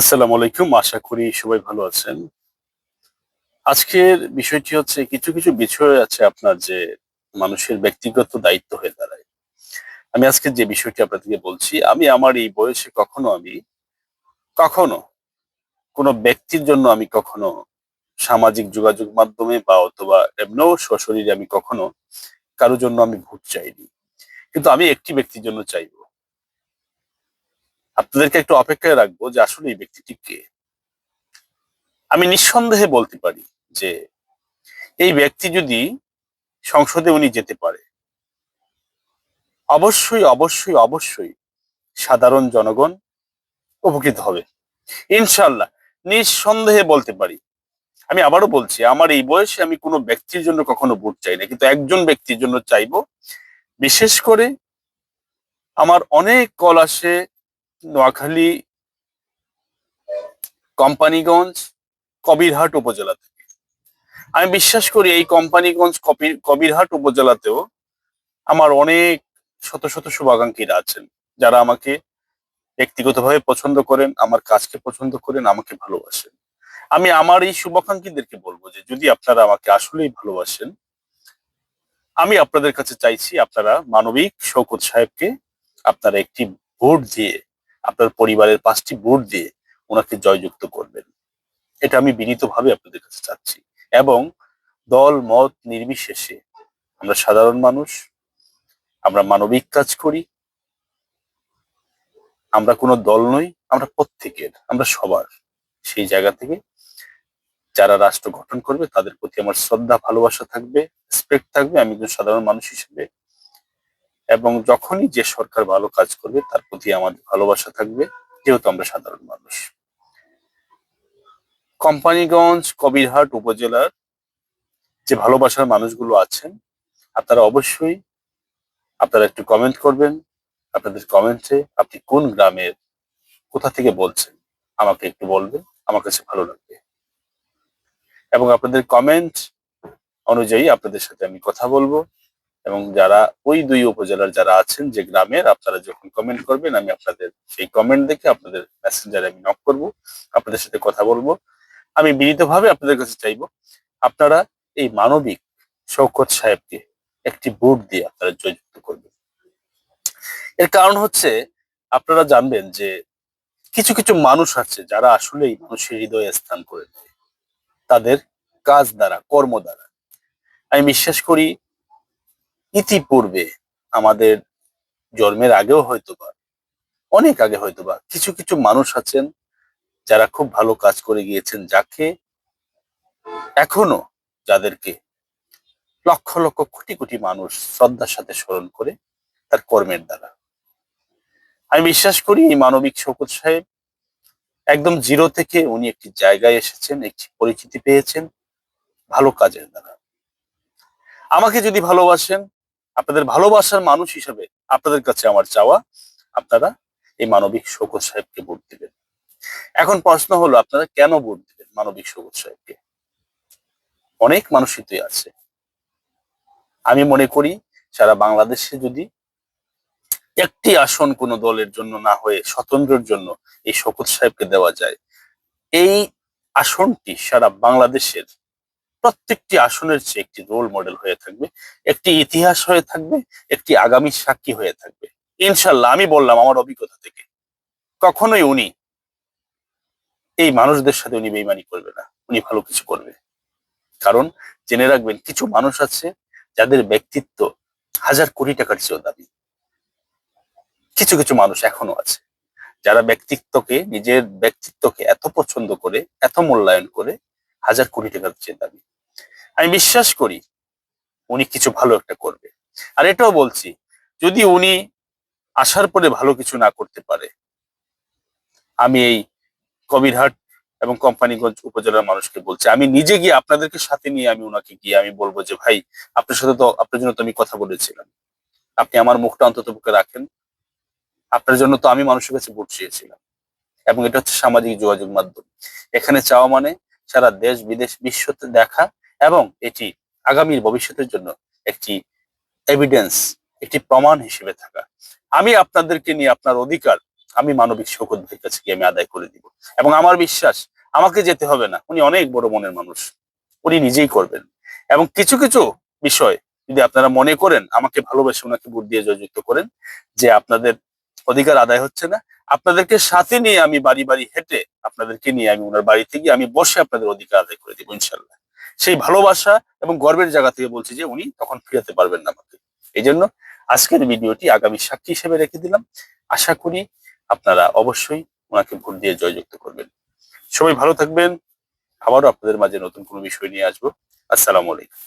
আসসালামু আলাইকুম, আশা করি সবাই ভালো আছেন। আজকের বিষয়টি হচ্ছে, কিছু কিছু বিষয় আছে আপনার যে মানুষের ব্যক্তিগত দায়িত্ব হয়ে দাঁড়ায়। আমি আজকে যে বিষয়টি আপনাদেরকে বলছি, আমি আমার এই বয়সে কখনো আমি, কখনো কোনো ব্যক্তির জন্য আমি কখনো সামাজিক যোগাযোগ মাধ্যমে বা অথবা এমনও সশরীরে আমি কখনো কারোর জন্য আমি ভোট চাইনি। কিন্তু আমি একটি ব্যক্তির জন্য চাইব। আপনাদেরকে একটু অপেক্ষায় রাখব যে আসলে এই ব্যক্তিটি কে? আমি নিঃসন্দেহে বলতে পারি যে এই ব্যক্তি যদি সংসদে উনি যেতে পারে, অবশ্যই অবশ্যই অবশ্যই সাধারণ জনগণ উপকৃত হবে। ইনশাল্লাহ নিঃসন্দেহে বলতে পারি। আমি আবারও বলছি, আমার এই বয়সে আমি কোনো ব্যক্তির জন্য কখনো ভোট চাই না, কিন্তু একজন ব্যক্তির জন্য চাইব। বিশেষ করে আমার অনেক কল আসে নোয়াখালী, কোম্পানিগঞ্জ, কবিরহাট উপজেলা থেকে আমি বিশ্বাস করি এই কোম্পানিগঞ্জ কবির কবিরহাট উপজেলাতেও আমার অনেক শত শত শুভাকাঙ্ক্ষীরা আছেন। যারা আমাকে ব্যক্তিগতভাবে পছন্দ করেন, আমার কাজকে পছন্দ করেন, আমাকে ভালোবাসেন। আমি আমার এই শুভাকাঙ্ক্ষীদেরকে বলব যে, যদি আপনারা আমাকে আসলেই ভালোবাসেন, আমি আপনাদের কাছে চাইছি আপনারা মানবিক শৌকত সাহেবকে আপনারা একটি ভোট দিয়ে আপনার পরিবারের পাঁচটি ভোট দিয়ে ওনাকে জয়যুক্ত করবেন। এটা আমি বিনীতভাবে আপনাদের কাছে চাচ্ছি। এবং দল, মত নির্বিশেষে আমরা সাধারণ মানুষ, আমরা মানবিক কাজ করি, আমরা কোনো দল নই, আমরা প্রত্যেকের, আমরা সবার। সেই জায়গা থেকে যারা রাষ্ট্র গঠন করবে, তাদের প্রতি আমার শ্রদ্ধা, ভালোবাসা থাকবে রেসপেক্ট থাকবে। আমি একজন সাধারণ মানুষ হিসেবে এবং যখনই যে সরকার ভালো কাজ করবে, তার প্রতি আমাদের ভালোবাসা থাকবে, যেহেতু আমরা সাধারণ মানুষ। কোম্পানিগঞ্জ, কবিরহাট উপজেলার যে ভালোবাসার মানুষগুলো আছেন, আপনারা অবশ্যই আপনারা একটু কমেন্ট করবেন, আপনাদের কমেন্টে আপনি কোন গ্রামের, কোথা থেকে বলছেন, আমাকে একটু বলবেন, আমার কাছে ভালো লাগবে। এবং আপনাদের কমেন্ট অনুযায়ী আপনাদের সাথে আমি কথা বলব। এবং যারা ওই দুই উপজেলার যারা আছেন যে গ্রামের, আপনারা যখন কমেন্ট করবেন, আমি আপনাদের সেই কমেন্ট দেখে আপনাদের মেসেঞ্জারে আমি নক করব, আপনাদের সাথে কথা বলব। আমি বিনীতভাবে আপনাদের কাছে চাইব, আপনারা এই মানবিক শৌকত সাহেবকে একটি ভোট দিয়ে আপনারা জয়যুক্ত করবেন। এর কারণ হচ্ছে, আপনারা জানবেন যে কিছু কিছু মানুষ আছে যারা আসলেই মানুষের হৃদয়ে স্থান করে তাদের কাজ দ্বারা, কর্ম দ্বারা। আমি বিশ্বাস করি ইতিপূর্বে আমাদের জন্মের আগেও হয়তোবা, অনেক আগে হয়তোবা কিছু কিছু মানুষ আছেন যারা খুব ভালো কাজ করে গিয়েছেন, যাকে এখনও যাদেরকে লক্ষ লক্ষ কোটি কোটি মানুষ শ্রদ্ধার সাথে স্মরণ করে তার কর্মের দ্বারা। আমি বিশ্বাস করি এই মানবিক শৌকত সাহেব একদম জিরো থেকে উনি একটি জায়গায় এসেছেন, একটি পরিচিতি পেয়েছেন, ভালো কাজের দ্বারা। আমাকে যদি ভালোবাসেন আপনাদের ভালোবাসার মানুষ হিসেবে আপনাদের কাছে আমার চাওয়া, আপনারা এই মানবিক শৌকত সাহেবকে ভোট দিবেন। এখন প্রশ্ন হলো, আপনারা কেন ভোট দিবেন মানবিক শৌকত সাহেবকে? অনেক মানুষই তো আছে। আমি মনে করি, সারা বাংলাদেশে যদি একটি আসন কোনো দলের জন্য না হয়ে স্বতন্ত্রের জন্য এই শকত সাহেবকে দেওয়া যায়, এই আসনটি সারা বাংলাদেশের প্রত্যেকটি আসনের চেয়ে একটি রোল মডেল হয়ে থাকবে, একটি ইতিহাস হয়ে থাকবে, একটি আগামী সাক্ষী হয়ে থাকবে। ইনশাল্লাহ আমি বললাম আমার অভিজ্ঞতা থেকে। কখনোই উনি এই মানুষদের সাথে উনি বেইমানি করবে না, উনি ভালো কিছু করবে। কারণ জেনে রাখবেন, কিছু মানুষ আছে যাদের ব্যক্তিত্ব হাজার কোটি টাকার চেয়েও দাবি কিছু কিছু মানুষ এখনও আছে যারা ব্যক্তিত্বকে, নিজের ব্যক্তিত্বকে এত পছন্দ করে, এত মূল্যায়ন করে হাজার কোটি টাকার চেয়ে দাবি আমি বিশ্বাস করি উনি কিছু ভালো একটা করবে। আর এটাও বলছি, যদি উনি আসার পরে ভালো কিছু না করতে পারে, আমি এই কবিরহাট এবং কোম্পানিগঞ্জ উপজেলার মানুষকে বলছি, আমি নিজে গিয়ে আপনাদেরকে সাথে নিয়ে আমি ওনাকে গিয়ে আমি বলব যে, ভাই, আপনার সাথে তো, আপনার জন্য তো আমি কথা বলেছিলাম। আপনি আমার মুখটা অন্তত বুকে রাখেন। আপনার জন্য তো আমি মানুষের কাছে ভোট চেয়েছিলাম। এবং এটা হচ্ছে সামাজিক যোগাযোগ মাধ্যম। এখানে চাওয়া মানে সারা দেশ, বিদেশ বিশ্বতে দেখা এবং এটি আগামীর ভবিষ্যতের জন্য একটি এভিডেন্স একটি প্রমাণ হিসেবে থাকা। আমি আপনাদেরকে নিয়ে আপনার অধিকার, আমি মানবিক শোকত কাছে গিয়ে আমি আদায় করে দিব। এবং আমার বিশ্বাস, আমাকে যেতে হবে না। উনি অনেক বড় মনের মানুষ। উনি নিজেই করবেন। এবং কিছু কিছু বিষয় যদি আপনারা মনে করেন, আমাকে ভালোবেসে ওনাকে ভোট দিয়ে জয়যুক্ত করেন, যে আপনাদের অধিকার আদায় হচ্ছে না, আপনাদেরকে সাথে নিয়ে আমি বাড়ি বাড়ি হেঁটে আপনাদেরকে নিয়ে আমি ওনার বাড়িতে গিয়ে আমি বসে আপনাদের অধিকার আদায় করে দিব ইনশাল্লাহ সেই ভালোবাসা এবং গর্বের জায়গা থেকে বলছি যে উনি তখন ফিরাতে পারবেন না আমাকে। এই জন্য আজকের ভিডিওটি আগামী সাক্ষী হিসেবে রেখে দিলাম। আশা করি আপনারা অবশ্যই ওনাকে ভোট দিয়ে জয়যুক্ত করবেন। সবাই ভালো থাকবেন। আবারও আপনাদের মাঝে নতুন কোনো বিষয় নিয়ে আসব। আসসালামু আলাইকুম।